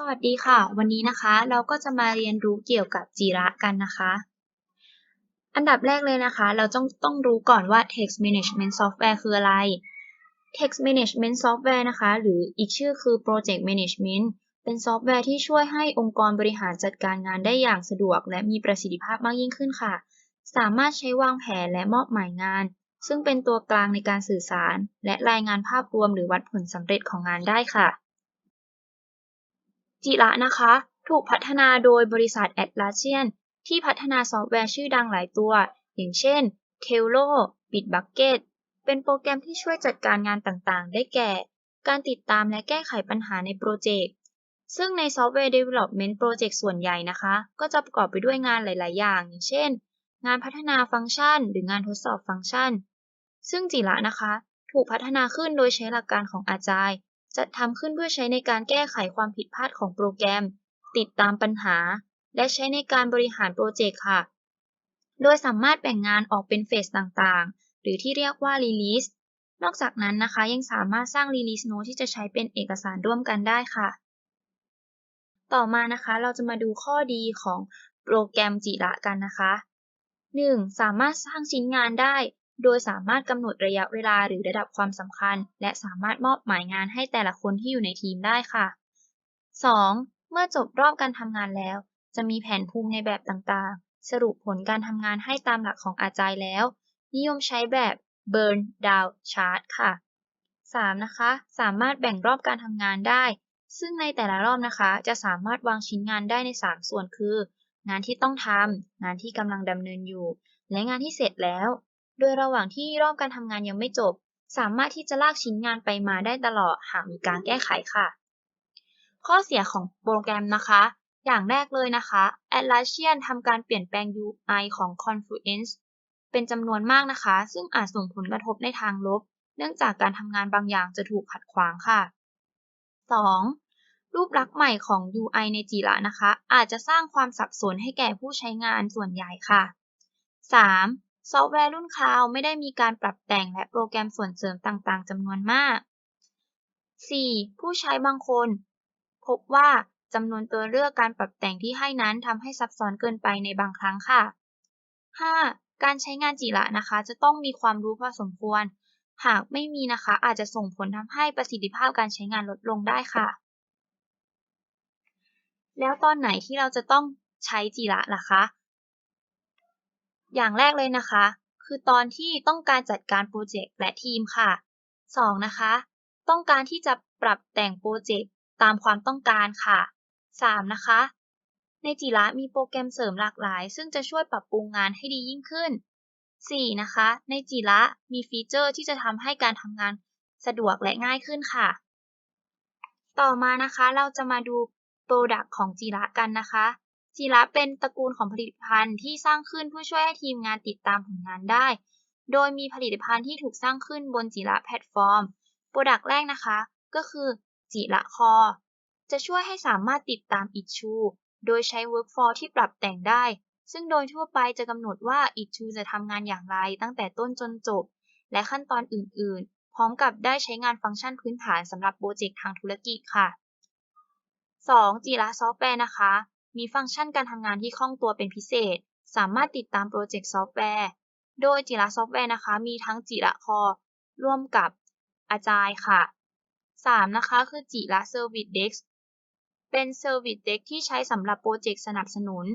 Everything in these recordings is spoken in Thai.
สวัสดีค่ะ วันนี้นะคะ เราก็จะมาเรียนรู้เกี่ยวกับจีระกันนะคะ อันดับแรกเลยนะคะ เราต้องต้องรู้ก่อนว่า Text Management Software คืออะไร Text Management Software นะคะ หรืออีกชื่อคือ Project Management เป็นซอฟต์แวร์ที่ช่วยให้องค์กรบริหารจัดการงานได้อย่างสะดวก และมีประสิทธิภาพมากยิ่งขึ้นค่ะ สามารถใช้วางแผนและมอบหมายงาน ซึ่งเป็นตัวกลางในการสื่อสาร และรายงานภาพรวมหรือวัดผลสำเร็จของงานได้ค่ะ จิระนะคะ ถูกพัฒนาโดยบริษัท Atlassian ที่พัฒนาซอฟต์แวร์ชื่อดังหลายตัว อย่างเช่น t e l l o Bitbucket เป็นโปรแกรมที่ช่วยจัดการงานต่างๆ ได้แก่ การติดตามและแก้ไขปัญหาในโปรเจกต์ ซึ่งใน Software Development Project ส่วนใหญ่นะคะ ก็จะประกอบไปด้วยงานหลาย ๆ อย่าง อย่างเช่น งานพัฒนาฟังก์ชัน หรืองานทดสอบฟังก์ชัน ซึ่งจิระนะคะ ถูกพัฒนาขึ้นโดยใช้หลักการของอาจาย จัดทำขึ้นเพื่อใช้ในการแก้ไขความผิดพลาดของโปรแกรม ติดตามปัญหา และใช้ในการบริหารโปรเจกต์ค่ะ โดยสามารถแบ่งงานออกเป็นเฟสต่างๆ หรือที่เรียกว่า Release นอกจากนั้นนะคะยังสามารถสร้าง Release Note ที่จะใช้เป็นเอกสารร่วมกันได้ค่ะ ต่อมานะคะเราจะมาดูข้อดีของโปรแกรมจิระกันนะคะ 1. สามารถสร้างชิ้นงานได้ โดยสามารถกำหนดระยะเวลาหรือระดับความสำคัญ และสามารถมอบหมายงานให้แต่ละคนที่อยู่ในทีมได้ค่ะ 2. เมื่อจบรอบการทำงานแล้ว จะมีแผนภูมิในแบบต่างๆ สรุปผลการทำงานให้ตามหลักของอาจารย์แล้ว นิยมใช้แบบ Burn Down Chart ค่ะ 3. นะคะ สามารถแบ่งรอบการทำงานได้ ซึ่งในแต่ละรอบนะคะ จะสามารถวางชิ้นงานได้ใน 3 ส่วนคือ งานที่ต้องทำงานที่กำลังดำเนินอยู่ และงานที่เสร็จแล้ว โดยระหว่างที่รอบการทำงานยังไม่จบ สามารถที่จะลากชิ้นงานไปมาได้ตลอดหากมีการแก้ไขค่ะ ข้อเสียของโปรแกรมนะคะ อย่างแรกเลยนะคะ Atlassian ทำการเปลี่ยนแปลง UI ของ Confluence เป็นจำนวนมากนะคะ ซึ่งอาจส่งผลกระทบในทางลบ เนื่องจากการทำงานบางอย่างจะถูกขัดขวางค่ะ 2. รูปลักษณ์ใหม่ของ UI ในจิระนะคะ อาจจะสร้างความสับสนให้แก่ผู้ใช้งานส่วนใหญ่ค่ะ 3. ซอฟต์แวร์รุ่นคลาวไม่ได้มีการปรับแต่งและโปรแกรมส่วนเสริมต่างๆจำนวนมาก 4. ผู้ใช้บางคน พบว่าจำนวนตัวเลือกการปรับแต่งที่ให้นั้นทำให้ซับซ้อนเกินไปในบางครั้งค่ะ 5. การใช้งานจิระนะคะ จะต้องมีความรู้พอสมควร หากไม่มีนะคะ อาจจะส่งผลทำให้ประสิทธิภาพการใช้งานลดลงได้ค่ะ แล้วตอนไหนที่เราจะต้องใช้จิระล่ะคะ อย่างแรกเลยนะคะ คือตอนที่ต้องการจัดการโปรเจกต์และทีมค่ะ 2. นะคะ ต้องการที่จะปรับแต่งโปรเจกต์ตามความต้องการค่ะ 3. นะคะ ในจิระมีโปรแกรมเสริมหลากหลาย ซึ่งจะช่วยปรับปรุงงานให้ดียิ่งขึ้น 4. นะคะ ในจิระมีฟีเจอร์ที่จะทำให้การทำงานสะดวกและง่ายขึ้นค่ะ ต่อมานะคะเราจะมาดูโปรดักต์ของจิระกันนะคะ จิระเป็นตระกูลของผลิตภัณฑ์ที่สร้างขึ้นเพื่อช่วยให้ทีมงานติดตามผลงานได้ โดยมีผลิตภัณฑ์ที่ถูกสร้างขึ้นบนจิระแพลตฟอร์ม โปรดักต์แรกนะคะ ก็คือจิระคอ จะช่วยให้สามารถติดตาม issue โดยใช้ workflow ที่ปรับแต่งได้ ซึ่งโดยทั่วไปจะกำหนดว่า issue จะทำงานอย่างไรตั้งแต่ต้นจนจบ และขั้นตอนอื่น ๆ พร้อมกับได้ใช้งานฟังก์ชันพื้นฐานสำหรับโปรเจกต์ทางธุรกิจค่ะ 2. จิระซอฟต์แวร์นะคะ มีฟังก์ชันการทำงานที่คล่องตัวเป็นพิเศษ สามารถติดตามโปรเจกต์ซอฟต์แวร์ โดยจิระซอฟต์แวร์นะคะ มีทั้งจิระคอร่วมกับอาจายค่ะ 3. นะคะ คือจิระ Service Desk เป็น Service Desk ที่ใช้สำหรับโปรเจกต์สนับสนุน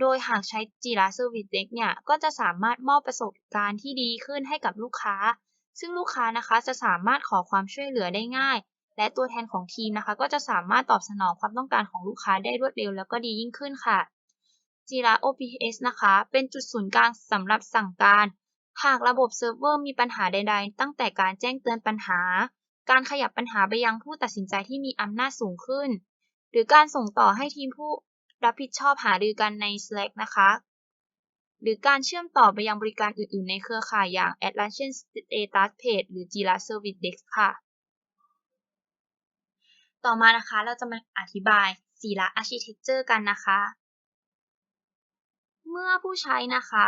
โดยหากใช้จิระ Service Desk เนี่ย ก็จะสามารถมอบประสบการณ์ที่ดีขึ้นให้กับลูกค้า ซึ่งลูกค้านะคะจะสามารถขอความช่วยเหลือได้ง่าย และตัวแทนของทีมนะคะ ก็จะสามารถตอบสนองความต้องการของลูกค้าได้รวดเร็วแล้วก็ดียิ่งขึ้นค่ะจิระ OPS นะคะ เป็นจุดศูนย์กลางสำหรับสั่งการ หากระบบเซิร์ฟเวอร์มีปัญหาใด ๆ ตั้งแต่การแจ้งเตือนปัญหา การขยับปัญหาไปยังผู้ตัดสินใจที่มีอำนาจสูงขึ้น หรือการส่งต่อให้ทีมผู้รับผิดชอบหารือกันใน Slack นะคะ หรือการเชื่อมต่อไปยังบริการอื่น ๆ ในเครือข่ายอย่าง Atlassian Status Page หรือ Jira Service Desk ค่ะ ต่อมานะคะเราจะมาอธิบาย Jira Architecture กันนะคะ เมื่อผู้ใช้นะคะ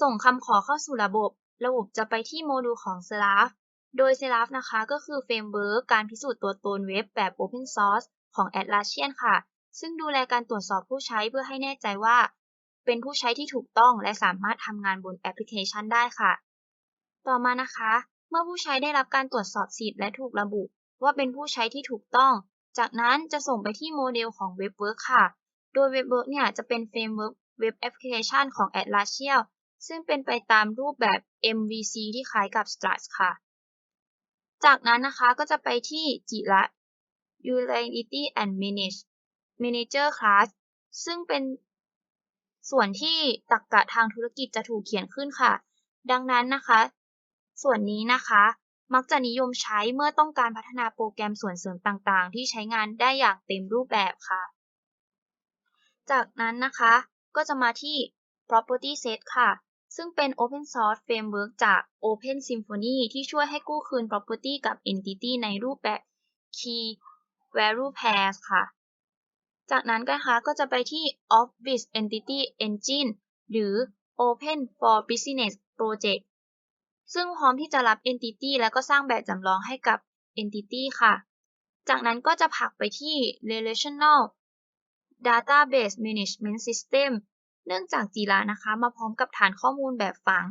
ส่งคำขอเข้าสู่ระบบ ระบบจะไปที่โมดูลของ Seraph โดย Seraph นะคะ ก็คือเฟรมเวิร์กการพิสูจน์ตัวตนเว็บแบบ Open Source ของ Atlassian ค่ะ ซึ่งดูแลการตรวจสอบผู้ใช้เพื่อให้แน่ใจว่า เป็นผู้ใช้ที่ถูกต้องและสามารถทำงานบนแอปพลิเคชันได้ค่ะ ต่อมานะคะ เมื่อผู้ใช้ได้รับการตรวจสอบสิทธิ์และถูกระบุ ว่าเป็นผู้ใช้ที่ถูกต้อง จากนั้นจะส่งไปที่โมเดลของ WebWork ค่ะ โดย WebWork เนี่ยจะเป็นเฟรมเวิร์กเว็บแอปพลิเคชันของ Atlassian ซึ่งเป็นไปตามรูปแบบ MVC ที่คล้ายกับ Struts ค่ะ จากนั้นนะคะก็จะไปที่จิระ Utility and Manage Manager Class ซึ่งเป็นส่วนที่ตรรกะทางธุรกิจจะถูกเขียนขึ้นค่ะ ดังนั้นนะคะ ส่วนนี้นะคะ มักจะนิยมใช้เมื่อต้องการพัฒนาโปรแกรมส่วนเสริมต่างๆ ที่ใช้งานได้อย่างเต็มรูปแบบค่ะ จากนั้นนะคะก็จะมาที่ property set ค่ะ ซึ่งเป็น open source framework จาก Open Symfony ที่ช่วยให้กู้คืน property กับ entity ในรูปแบบ key value pairs ค่ะ จากนั้นนะคะก็จะไปที่ Office Entity Engine หรือ Open for Business Project ซึ่งพร้อมที่จะรับ Entity แล้วก็สร้างแบบจำลองให้กับ Entity ค่ะ จากนั้นก็จะผลักไปที่ Relational Database Management System เนื่องจากจีระนะคะ มาพร้อมกับฐานข้อมูลแบบฝัง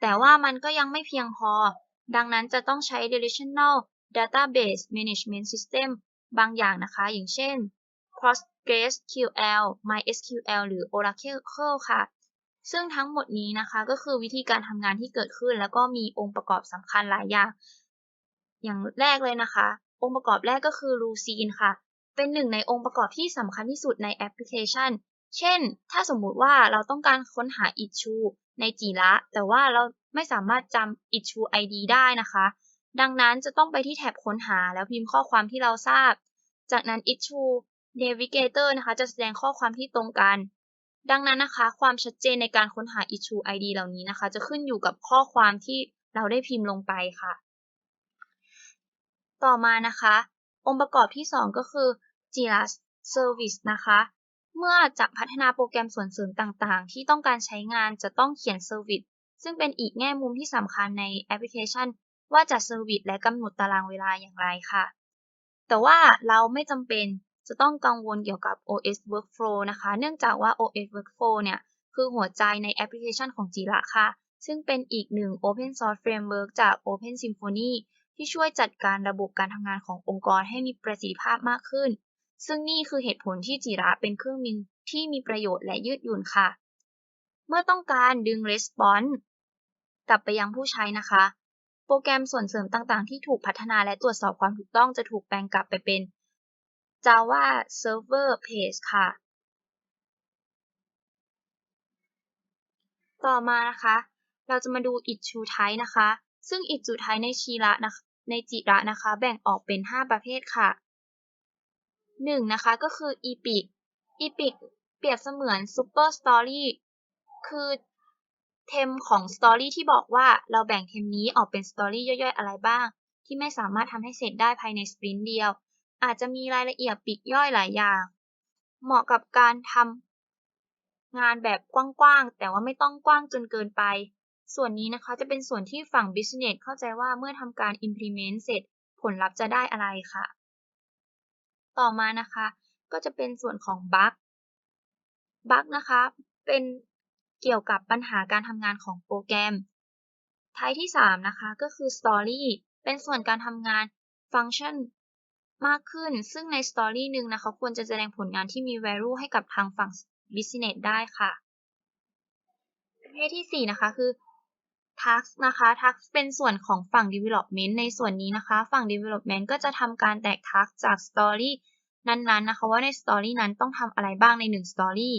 แต่ว่ามันก็ยังไม่เพียงพอ ดังนั้นจะต้องใช้ Relational Database Management System บางอย่างนะคะ อย่างเช่น PostgreSQL MySQL หรือ Oracle ค่ะ ซึ่งทั้งหมดนี้นะคะก็คือวิธีการทำงานที่เกิดขึ้น แล้วก็มีองค์ประกอบสำคัญหลายอย่าง อย่างแรกเลยนะคะ องค์ประกอบแรกก็คือ Lucene ค่ะ เป็นหนึ่งในองค์ประกอบที่สำคัญที่สุดในแอปพลิเคชัน เช่น ถ้าสมมุติว่าเราต้องการค้นหา issue ในจีระแต่ว่าเราไม่สามารถจำ issue ID ได้นะคะ ดังนั้นจะต้องไปที่แท็บค้นหาแล้วพิมพ์ข้อความที่เราทราบ จากนั้น issue Navigator นะคะ จะแสดงข้อความที่ตรงกัน ดังนั้นนะคะ ความชัดเจนในการค้นหา issue ID เหล่านี้นะคะ จะขึ้นอยู่กับข้อความที่เราได้พิมพ์ลงไปค่ะ ต่อมานะคะ องค์ประกอบที่ 2 ก็คือ Jira Service นะคะ เมื่อจะพัฒนาโปรแกรมส่วนเสริมต่างๆ ที่ต้องการใช้งานจะต้องเขียน Service ซึ่งเป็นอีกแง่มุมที่สำคัญในแอปพลิเคชัน ว่าจะ Service และกำหนดตารางเวลาอย่างไรค่ะ แต่ว่าเราไม่จำเป็น จะต้องกังวลเกี่ยวกับ OS Workflow นะคะ เนื่องจากว่า OS Workflow เนี่ยคือหัวใจในแอปพลิเคชันของ Jira ค่ะ ซึ่งเป็นอีกหนึ่ง Open Source Framework จาก Open Symfony ที่ช่วยจัดการระบบการทำงานขององค์กรให้มีประสิทธิภาพมากขึ้น ซึ่งนี่คือเหตุผลที่ Jira เป็นเครื่องมือที่มีประโยชน์และยืดหยุ่นค่ะ เมื่อต้องการดึง Response กลับไปยังผู้ใช้นะคะ โปรแกรมส่วนเสริมต่างๆ ที่ถูกพัฒนาและตรวจสอบความถูกต้องจะถูกแปลงกลับไปเป็น Java Server Page ค่ะ ต่อมานะคะ เราจะมาดู issue type นะคะ ซึ่ง issue type ในชีระนะในจิระนะคะ แบ่งออกเป็น 5 ประเภทค่ะ 1. นะคะก็คือ epic epic เปรียบเสมือน super story คือเทมของ story ที่บอกว่าเราแบ่งเทมนี้ออกเป็น story ย่อยๆ อะไรบ้าง ที่ไม่สามารถทำให้เสร็จได้ภายในสปรินต์เดียว อาจจะมีรายละเอียดปลีกย่อยหลายอย่าง เหมาะกับการทำงานแบบกว้างๆ แต่ว่าไม่ต้องกว้างจนเกินไป ส่วนนี้นะคะจะเป็นส่วนที่ฝั่ง Business เข้าใจว่าเมื่อทำการ implement เสร็จผลลัพธ์จะได้อะไรค่ะ ต่อมานะคะ ก็จะเป็นส่วนของ Bug Bug นะคะ เป็นเกี่ยวกับปัญหาการทำงานของโปรแกรมท้ายที่ 3 นะคะ ก็คือ Story เป็นส่วนการทำงานฟังก์ชัน มากขึ้น ซึ่งใน Story หนึ่งนะคะควรจะแสดงผลงานที่มี value ให้กับทางฝั่ง Business ได้ค่ะประเภทที่ 4 นะคะคือ Task นะคะ Task เป็นส่วนของฝั่ง Development ในส่วนนี้นะคะ ฝั่ง Development ก็จะทำการแตก Task จาก Story นั้นๆนะคะว่าใน Story นั้นต้องทำอะไรบ้างใน1 Story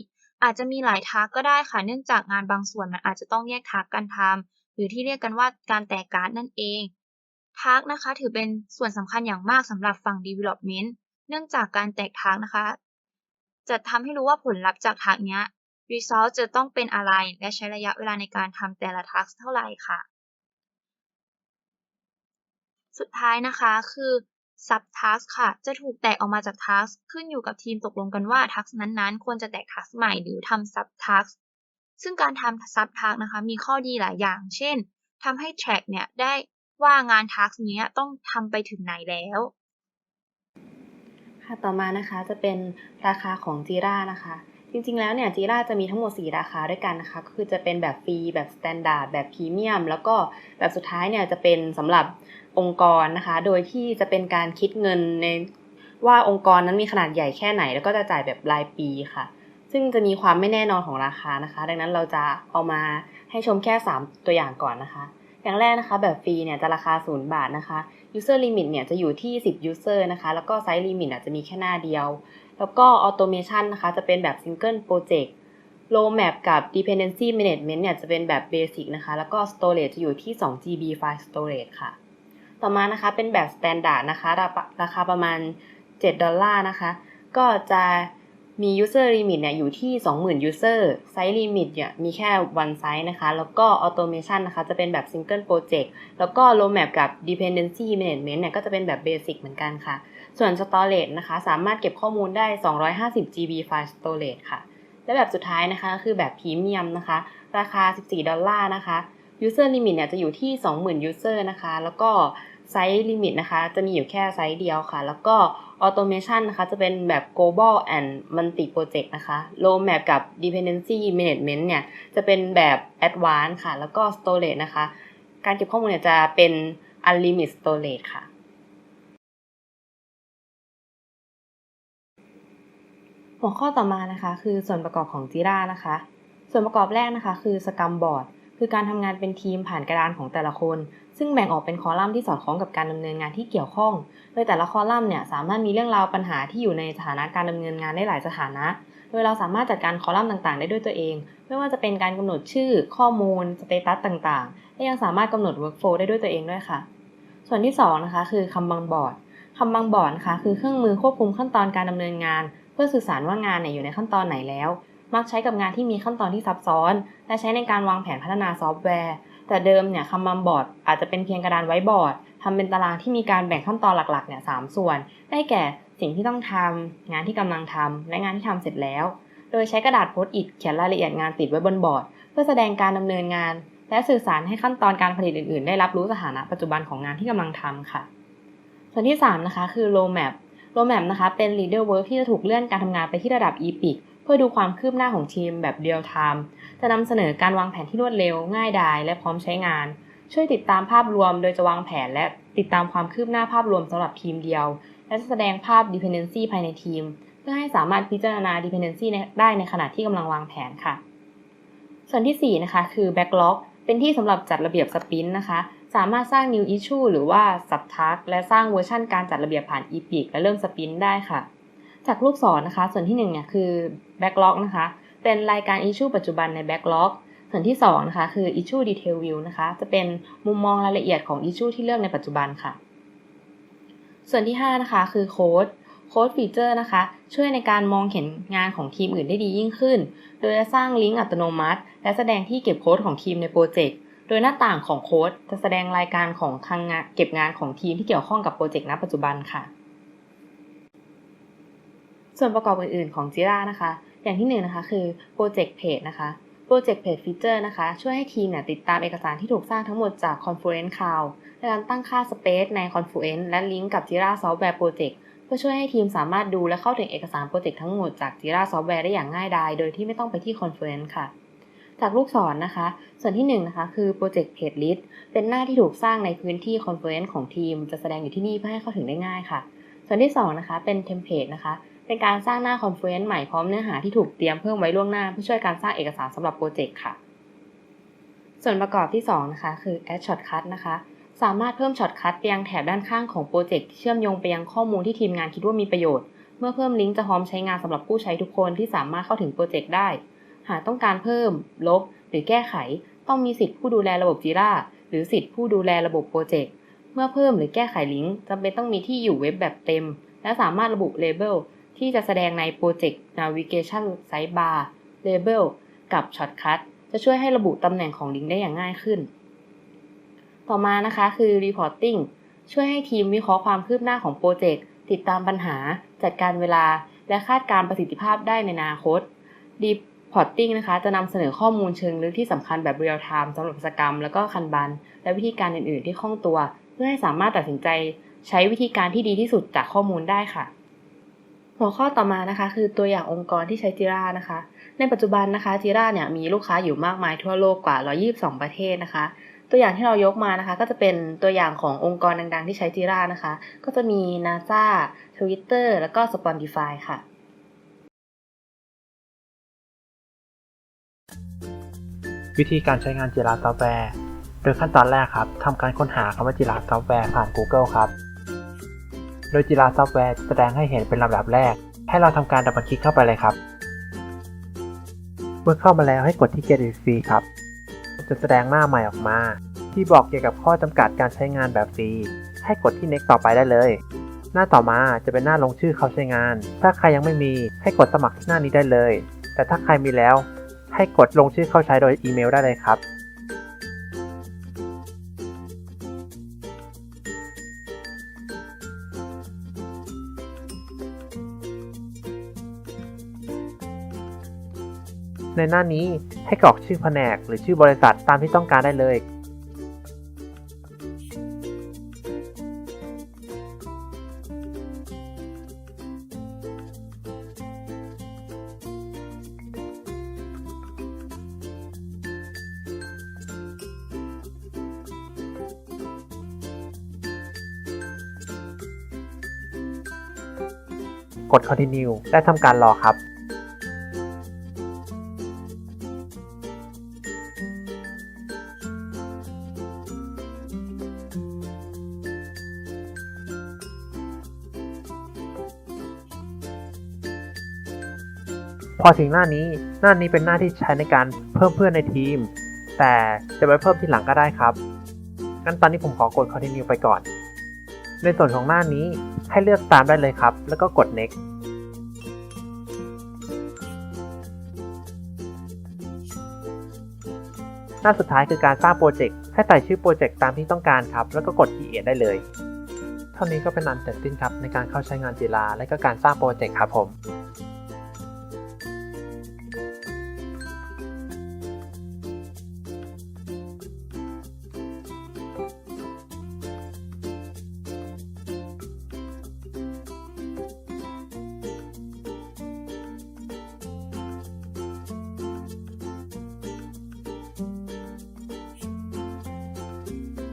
อาจจะมีหลายทาร์กก็ได้ค่ะ เนื่องจากงานบางส่วนมันอาจจะต้องแยกทาร์กกันทำหรือที่เรียกกันว่าการแตกการ์ดนั่นเอง ทาร์กนะคะถือเป็นส่วนสำคัญอย่างมากสำหรับฝั่ง development เนื่องจากการแตกทาร์กนะคะ จะทำให้รู้ว่าผลลัพธ์จากทาร์กนี้ result จะต้องเป็นอะไร และใช้ระยะเวลาในการทำแต่ละทาร์กเท่าไหร่ค่ะ สุดท้ายนะคะคือ sub task ค่ะ จะถูกแตกออกมาจาก task ขึ้นอยู่กับทีมตกลงกันว่า task นั้นๆ ควรจะแตก task ใหม่หรือทำ sub task ซึ่งการทำ sub task นะคะ มีข้อดีหลายอย่าง เช่นทำให้ track เนี่ยได้ ว่างาน task นี้ต้องทำไปถึงไหนแล้วค่ะต่อมานะคะจะเป็นราคาของจีร่านะคะ จริงๆแล้วเนี่ยจีร่าจะมีทั้งหมด 4 ราคาด้วยกันนะคะก็คือจะเป็นแบบฟรีแบบสแตนดาร์ดแบบพรีเมียม แล้วก็แบบสุดท้ายเนี่ยจะเป็นสำหรับองค์กรนะคะ โดยที่จะเป็นการคิดเงินในว่าองค์กรนั้นมีขนาดใหญ่แค่ไหน แล้วก็จะจ่ายแบบรายปีค่ะ ซึ่งจะมีความไม่แน่นอนของราคานะคะ ดังนั้นเราจะเอามาให้ชมแค่ 3 ตัวอย่างก่อนนะคะ อย่างแรกนะคะ แบบฟรีเนี่ยจะราคา 0 บาทนะคะ user limit เนี่ยจะอยู่ที่ 10 user นะคะ แล้วก็ size limit อาจจะมีแค่หน้าเดียว แล้วก็ automation นะคะจะเป็นแบบ single project low map กับ dependency management เนี่ยจะเป็นแบบ basic นะคะ แล้วก็ storage จะอยู่ที่ 2 GB file storage ค่ะ ต่อมานะคะเป็นแบบ standard นะคะ ราราคาประมาณ 7 ดอลลาร์นะคะ ก็จะ มี user limit เนี่ยอยู่ที่ 20,000 user size limit เนี่ยมีแค่ one size นะคะ แล้วก็ automation นะคะ จะเป็นแบบ single project แล้วก็ low map กับ dependency management เนี่ยก็จะเป็นแบบ basic เหมือนกันค่ะ ส่วน storage นะคะ สามารถเก็บข้อมูลได้ 250 GB file storage ค่ะ และแบบสุดท้ายนะคะก็คือแบบ premium นะคะ ราคา 14 ดอลลาร์นะคะ user limit เนี่ยจะอยู่ที่ 20,000 user นะคะ แล้วก็ไซส์ limit นะคะ จะมีอยู่แค่ไซส์เดียวค่ะ แล้วก็ automation นะคะจะเป็นแบบ global and multi project นะคะ low map กับ dependency management เนี่ยจะเป็นแบบ advanced ค่ะ แล้วก็ storage นะคะ การเก็บข้อมูลเนี่ยจะเป็น unlimited storage ค่ะ หัวข้อต่อมานะคะ คือส่วนประกอบของ Jira นะคะ ส่วนประกอบแรกนะคะ คือ Scrum Board คือการทำงานเป็นทีมผ่านกระดานของแต่ละคน ซึ่งแบ่งออกเป็นคอลัมน์ที่สอดคล้องกับการดำเนินงานที่เกี่ยวข้อง โดยแต่ละคอลัมน์เนี่ยสามารถมีเรื่องราวปัญหาที่อยู่ในสถานะการดำเนินงานได้หลายสถานะ โดยเราสามารถจัดการคอลัมน์ต่างๆ ได้ด้วยตัวเอง ไม่ว่าจะเป็นการกำหนดชื่อ ข้อมูล สเตตัสต่างๆ และยังสามารถกำหนด workflow ได้ด้วยตัวเองด้วยค่ะ ส่วนที่2นะคะคือคำบังบอร์ดคำบังบอร์ดนะคะคือเครื่องมือควบคุมขั้นตอนการดำเนินงาน เพื่อสื่อสารว่างานเนี่ยอยู่ในขั้นตอนไหนแล้ว มักใช้กับงานที่มีขั้นตอนที่ซับซ้อน และใช้ในการวางแผนพัฒนาซอฟต์แวร์ แต่เดิมเนี่ยคำบังบอร์ดอาจจะเป็นเพียงกระดานไว้บอร์ดทำเป็นตารางที่มีการแบ่งขั้นตอนหลักๆเนี่ยสามส่วน ได้แก่สิ่งที่ต้องทำงานที่กำลังทำและงานที่ทำเสร็จแล้ว โดยใช้กระดาษโพสต์อิทเขียนรายละเอียดงานติดไว้บนบอร์ด เพื่อแสดงการดำเนินงาน และสื่อสารให้ขั้นตอนการผลิตอื่นๆ ได้รับรู้สถานะปัจจุบันของงานที่กำลังทำค่ะ ส่วนที่ 3 นะคะคือ roadmap roadmap นะคะเป็น leader work ที่จะถูกเลื่อนการทำงานไปที่ระดับ epic พื่อดูความคืบหน้าของทีมแบบ real time จะนำเสนอการวางแผนที่รวดเร็วง่ายดายและพร้อมใช้งาน ช่วยติดตามภาพรวม โดยจะวางแผนและติดตามความคืบหน้าภาพรวมสำหรับทีมเดียว และจะแสดงภาพ dependency ภายในทีม เพื่อให้สามารถพิจารณา dependency ได้ในขณะที่กำลังวางแผนค่ะ ส่วนที่ 4 นะคะคือ backlog เป็นที่สำหรับจัดระเบียบสปินนะคะ สามารถสร้าง new issue หรือว่า subtask และสร้างเวอร์ชันการจัดระเบียบผ่าน epic และเริ่มสปินได้ค่ะ จากลูกศรนนะคะ ส่วนที่1เนี่ยคือ backlog นะคะ เป็นรายการ issue ปัจจุบันใน backlog ส่วนที่2นะคะคือ issue detail view นะคะ จะเป็นมุมมองรายละเอียดของ issue ที่เลือกในปัจจุบันค่ะ ส่วนที่ 5 นะคะคือ code code feature นะคะ ช่วยในการมองเห็นงานของทีมอื่นได้ดียิ่งขึ้น โดยจะสร้างลิงก์อัตโนมัติ และแสดงที่เก็บโค้ดของทีมในโปรเจกต์โดยหน้าต่างของโค้ดจะแสดงรายการของทางงานเก็บงานของทีมที่เกี่ยวข้องกับโปรเจกต์ณปัจจุบันค่ะ ส่วนประกอบอื่นๆของ Jira นะคะ อย่างที่1นนะคะคือ Project Page นะคะ Project Page Feature นะคะ ช่วยให้ทีมเนี่ยติดตามเอกสารที่ถูกสร้างทั้งหมดจาก Confluence Cloud ในการตั้งค่า Space ใน Confluence และลิงก์กับ Jira Software Project เพื่อช่วยให้ทีมสามารถดูและเข้าถึงเอกสารโปรเจกต์ทั้งหมดจาก Jira Software ได้อย่างง่ายดายโดยที่ไม่ต้องไปที่ Confluence ค่ะจากลูกศรนนะคะ ส่วนที่1นนะคะคือ Project Page List เป็นหน้าที่ถูกสร้างในพื้นที่ Confluence ของทีม จะแสดงอยู่ที่นี่เพื่อให้เข้าถึงได้ง่ายค่ะ ส่วนที่2นะคะเป็น Template นะคะ เป็นการสร้างหน้า Confluence ใหม่พร้อมเนื้อหาที่ถูกเตรียมเพิ่มไว้ล่วงหน้าเพื่อช่วยการสร้างเอกสารสำหรับโปรเจกต์ค่ะ ส่วนประกอบที่ 2 นะคะ คือ Add Shortcut นะคะ สามารถเพิ่มช็อตคัทไปยังแถบด้านข้างของโปรเจกต์เชื่อมโยงไปยังข้อมูลที่ทีมงานคิดว่ามีประโยชน์ เมื่อเพิ่มลิงก์จะพร้อมใช้งานสำหรับผู้ใช้ทุกคนที่สามารถเข้าถึงโปรเจกต์ได้ หากต้องการเพิ่ม ลบ หรือแก้ไข ต้องมีสิทธิผู้ดูแลระบบ Jira หรือสิทธิผู้ดูแลระบบโปรเจกต์เมื่อเพิ่มหรือแก้ไขลิงก์จำเป็นต้องมีที่อยู่เว็บแบบเต็ม และสามารถระบุเลเบล ที่จะแสดงใน Project Navigation Sidebar Label กับ Shortcut จะช่วยให้ระบุตำแหน่งของลิงก์ได้อย่างง่ายขึ้น ต่อมานะคะคือ Reporting ช่วยให้ทีมวิเคราะห์ความคืบหน้าของโปรเจกต์ติดตามปัญหา จัดการเวลา และคาดการ์ประสิทธิภาพได้ในอนาคต Reporting นะคะ จะนำเสนอข้อมูลเชิงลึกที่สำคัญแบบ Real Time สำหรับกิจกรรม แล้วก็คันบัน และวิธีการอื่น ๆ ที่คล่องตัว เพื่อให้สามารถตัดสินใจใช้วิธีการที่ดีที่สุดจากข้อมูลได้ค่ะ หัวข้อต่อมานะคะ คือตัวอย่างองค์กรที่ใช้จิรานะคะ ในปัจจุบันนะคะจิราเนี่ยมีลูกค้าอยู่มากมายทั่วโลกกว่า 122 ประเทศนะคะ ตัวอย่างที่เรายกมานะคะ ก็จะเป็นตัวอย่างขององค์กรดังๆ ที่ใช้จิรานะคะ ก็จะมี NASA Twitter แล้วก็ Spotify ค่ะวิธีการใช้งานจิราซอฟต์แวร์ โดยขั้นตอนแรกครับทำการค้นหาคำว่าจิราซอฟต์แวร์ผ่าน Google ครับ โดยจิราซอฟต์แวร์แสดงให้เห็นเป็นลำดับแรก ให้เราทำการดับเบิลคลิกเข้าไปเลยครับ เมื่อเข้ามาแล้วให้กดที่ Get it free ครับ จะแสดงหน้าใหม่ออกมา ที่บอกเกี่ยวกับข้อจำกัดการใช้งานแบบฟรี ให้กดที่ next ต่อไปได้เลย หน้าต่อมาจะเป็นหน้าลงชื่อเขาใช้งาน ถ้าใครยังไม่มีให้กดสมัครที่หน้านี้ได้เลย แต่ถ้าใครมีแล้ว ให้กดลงชื่อเข้าใช้โดยอีเมลได้เลยครับ ในหน้านี้ให้กรอกชื่อแผนกหรือชื่อบริษัทตามที่ต้องการได้เลยกด continue และทำการรอครับ พอถึงหน้านี้หน้านี้เป็นหน้าที่ใช้ในการเพิ่มเพื่อนในทีม แต่จะไปเพิ่มทีหลังก็ได้ครับงั้นตอนนี้ผมขอกด continue ไปก่อน ในส่วนของหน้านี้ให้เลือกตามได้เลยครับ แล้วก็กด next หน้าสุดท้ายคือการสร้างโปรเจกต์ให้ใส่ชื่อโปรเจกต์ตามที่ต้องการครับ แล้วก็กด create ได้เลย เท่านี้ก็เป็นอันเสร็จสิ้นครับในการเข้าใช้งานจีลาและก็การสร้างโปรเจกต์ครับผม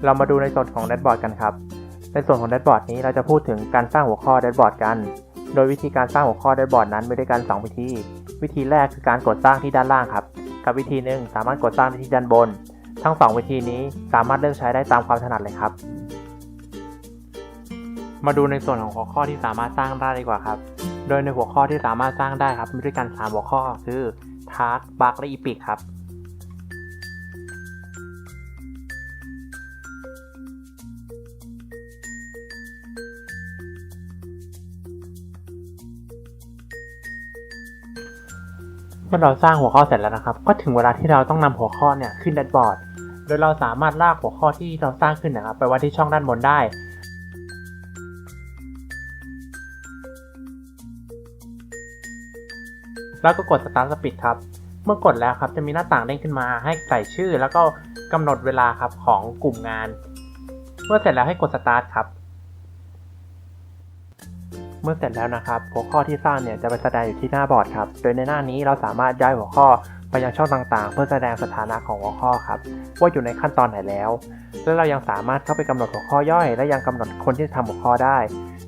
เรามาดูในส่วนของแดชบอร์ดกันครับ ในส่วนของแดชบอร์ดนี้เราจะพูดถึงการสร้างหัวข้อแดชบอร์ดกัน โดยวิธีการสร้างหัวข้อแดชบอร์ดนั้นมีด้วยกัน 2 วิธี วิธีแรกคือการกดสร้างที่ด้านล่างครับ กับวิธีหนึ่งสามารถกดสร้างได้ที่ด้านบน ทั้ง 2 วิธีนี้สามารถเลือกใช้ได้ตามความถนัดเลยครับ มาดูในส่วนของหัวข้อที่สามารถสร้างได้ดีกว่าครับ โดยในหัวข้อที่สามารถสร้างได้ครับมีด้วยกัน 3 หัวข้อคือ Task, Bug และ Epic ครับ เมื่อเราสร้างหัวข้อเสร็จแล้วนะครับ ก็ถึงเวลาที่เราต้องนำหัวข้อเนี่ยขึ้นแดชบอร์ด โดยเราสามารถลากหัวข้อที่เราสร้างขึ้นนะครับ ไปไว้ที่ช่องด้านบนได้ แล้วก็กด Start Speed ครับ เมื่อกดแล้วครับจะมีหน้าต่างเด้งขึ้นมาให้ใส่ชื่อ แล้วก็กำหนดเวลาครับของกลุ่มงาน เมื่อเสร็จแล้วให้กด Start ครับ มื่อเสร็จแล้วนะครับ หัวข้อที่สร้างเนี่ยจะไปแสดงอยู่ที่หน้าบอร์ดครับ โดยในหน้านี้เราสามารถย้ายหัวข้อไปยังช่องต่างๆ เพื่อแสดงสถานะของหัวข้อครับ ว่าอยู่ในขั้นตอนไหนแล้ว และเรายังสามารถเข้าไปกำหนดหัวข้อย่อย และยังกำหนดคนที่จะทำหัวข้อได้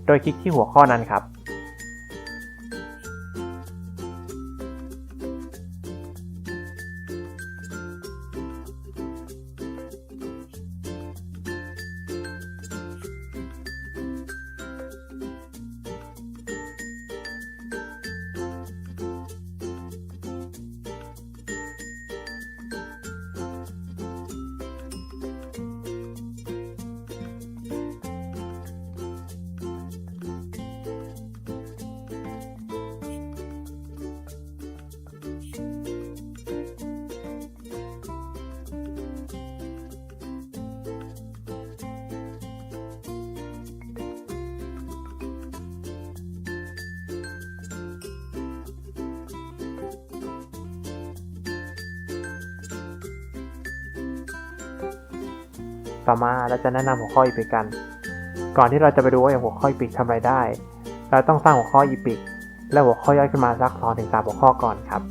โดยคลิกที่หัวข้อนั้นครับ ต่อมาเราจะแนะนำหัวข้ออีพิกกัน ก่อนที่เราจะไปดูว่าอย่างหัวข้ออีพิกทำอะไรได้ เราต้องสร้างหัวข้ออีพิกและหัวข้อย่อยขึ้นมาสักสองถึงสามหัวข้อก่อนครับ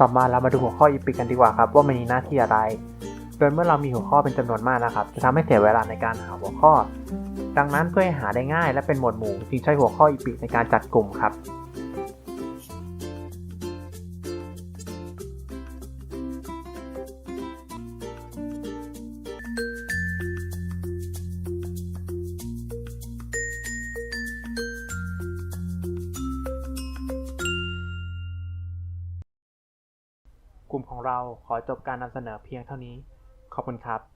ต่อมาเรามาดูหัวข้ออีพิกกันดีกว่าครับว่ามันมีหน้าที่อะไร โดยเมื่อเรามีหัวข้อเป็นจำนวนมากนะครับ จะทำให้เสียเวลาในการหาหัวข้อ ดังนั้นเพื่อให้หาได้ง่ายและเป็นหมวดหมู่จึงใช้หัวข้ออีพิกในการจัดกลุ่มครับ ขอจบการนำเสนอเพียงเท่านี้ ขอบคุณครับ